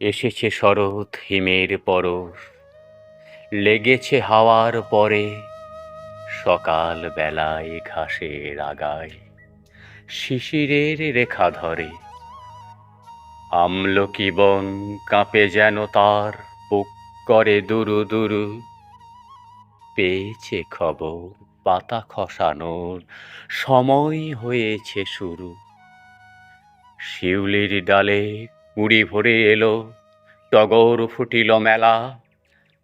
এসেছে শরৎ হিমের পরশ। লেগেছে হাওয়ার পরে সকাল বেলায় ঘাসের আগায়, শিশিরের রেখা ধরে। আমলকি বন কাঁপে যেন তার, বুক করে দুরু দুরু। পেয়েছে খবর পাতা খসানোর, সময় হয়েছে শুরু। শিউলির ডালে কুড়ি ভরে এলো, টগর ফুটিল মেলা।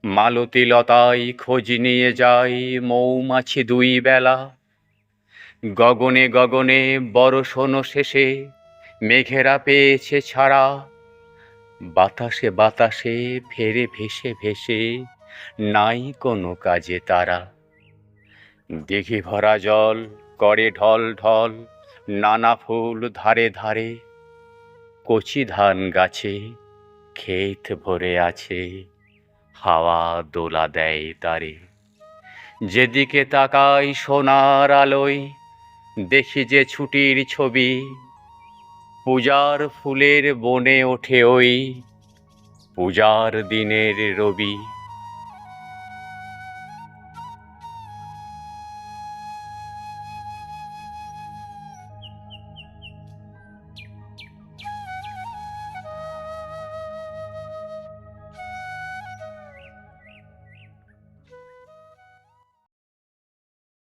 মালতী লতায় খোঁজ নিয়ে যাই মৌমাছি দুই বেলা। গগনে গগনে বরষণ শেষে মেঘেরা পেয়েছে ছাড়া। বাতাসে বাতাসে ফেরে ভেসে ভেসে নাই কোনো কাজে তারা। দিঘি ভরা জল, করে ঢল ঢল, নানা ফুল ধারে ধারে। কচি ধান গাছে ক্ষেত ভরে আছে, হাওয়া দোলা দেয় তারে। যেদিকে তাকাই সোনার আলোয়, দেখি যে ছুটির ছবি, পূজার ফুলের বনে ওঠে ওই, পূজার দিনের রবি।